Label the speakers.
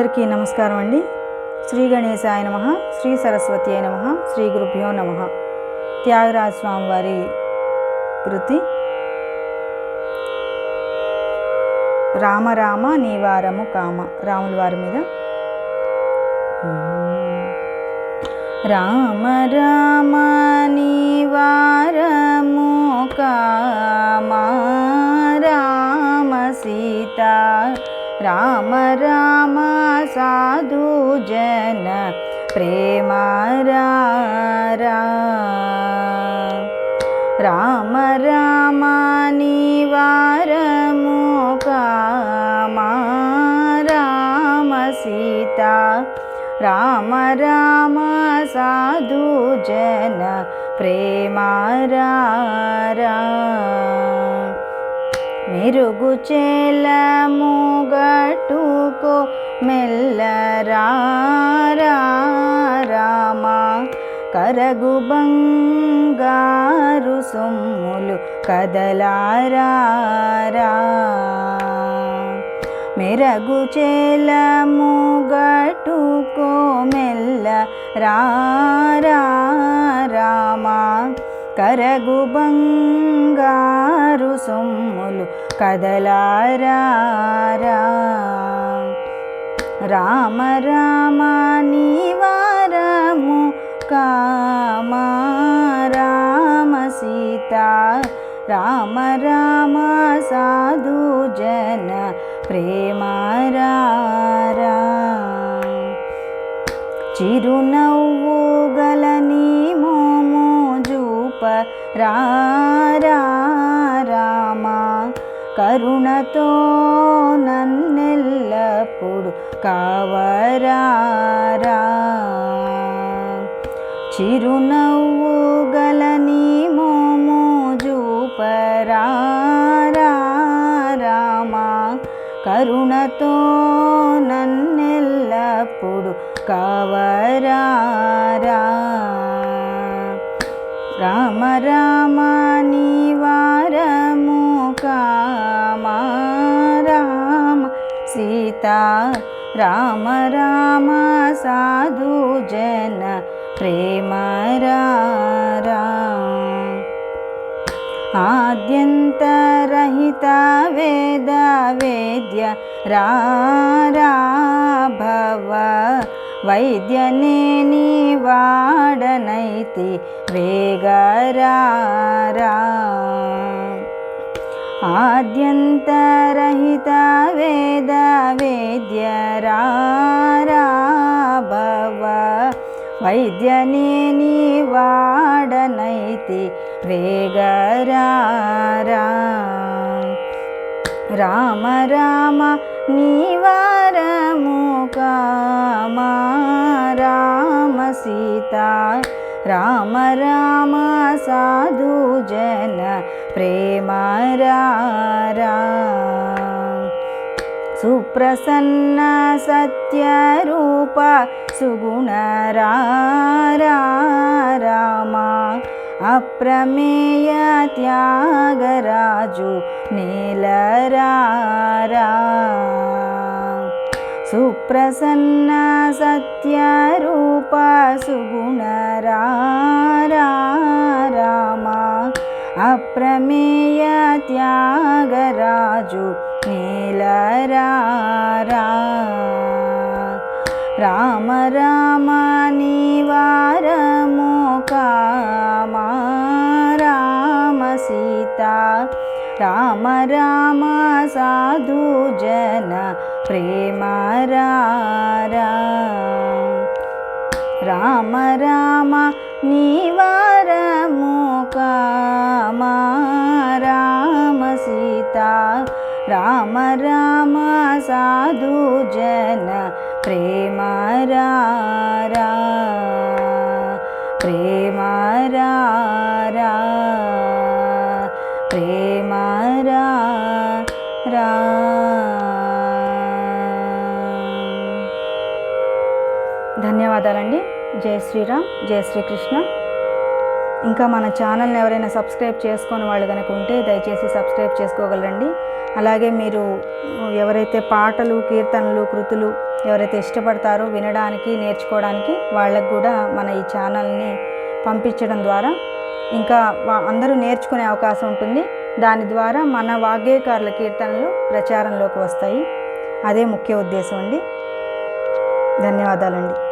Speaker 1: అందరికీ నమస్కారం అండి. శ్రీ గణేశాయ నమ శ్రీ సరస్వతి అయి నమ శ్రీ గురుభ్యో నమ. త్యాగరాజ స్వామి వారి కృతి. రామ రామ నీవారము కామ రాముల వారి మీద. రామ రామ నీవారము కామ రామ సీత. రామ రామ సాధు జన ప్రేమ రామ రామ నివారము కామ రామ సీత రామ రామ సాధు జన ప్రేమ మెరుగు చెలము గట్టుకో మెల్ల కరగు బంగారు సొమ్ములు కదలారా మెరగు చెలము గట్టుకో మెల్ల రామా. కరగు బంగారు సొమ్ములు కదలారా రామ రామ నివారము కామ రామ సీత రామ రామ సాధు జన ప్రేమ రా చిరునవ్వు గలని మోము జూప రా కరుణతో నన్నెల్లప్పుడు కావరారా. చిరునవ్వు గల నీ మోము జూపరా రామా. కరుణతో నన్నెల్లప్పుడు కావరారా. రామ రామ राम राम सीता राम राम साधु जन प्रेम आद्यन्तरहिता वेद वेद्य भव वैद्यनिवाडनैति वेगरारा। आद्यन्तरहिता वेदवेद्यराराभव वैद्यनेनिवाडनैति वेगरारा राम राम निवारमुकामा। राम सीता రామ రామ సాధు జన ప్రేమ సుప్రసన్న సత్యరూప సుగుణ రామ అప్రమేయ త్యాగరాజు నీలరా సుప్రసన్న సత్యరూప సుగుణ प्रमेयत्यागराजु त्याग राम राम रामनिवार मो काम राम राम साधु जन प्रेमरार। రామ రామ నివారము కామ రామ సీత రామ రామ సాధు జన ప్రేమ రా ప్రేమ రా ప్రేమ రా. ధన్యవాదాలండి. జై శ్రీరామ్ జై శ్రీకృష్ణ. ఇంకా మన ఛానల్ని ఎవరైనా సబ్స్క్రైబ్ చేసుకొని వాళ్ళు కనుక ఉంటే దయచేసి సబ్స్క్రైబ్ చేసుకోగలరండి అలాగే మీరు ఎవరైతే పాటలు కీర్తనలు కృతులు ఎవరైతే ఇష్టపడతారో వినడానికి నేర్చుకోవడానికి వాళ్ళకు కూడా మన ఈ ఛానల్ని పంపించడం ద్వారా ఇంకా అందరూ నేర్చుకునే అవకాశం ఉంటుంది. దాని ద్వారా మన వాగ్గేయకారుల కీర్తనలు ప్రచారంలోకి వస్తాయి. అదే ముఖ్య ఉద్దేశం అండి. ధన్యవాదాలండి.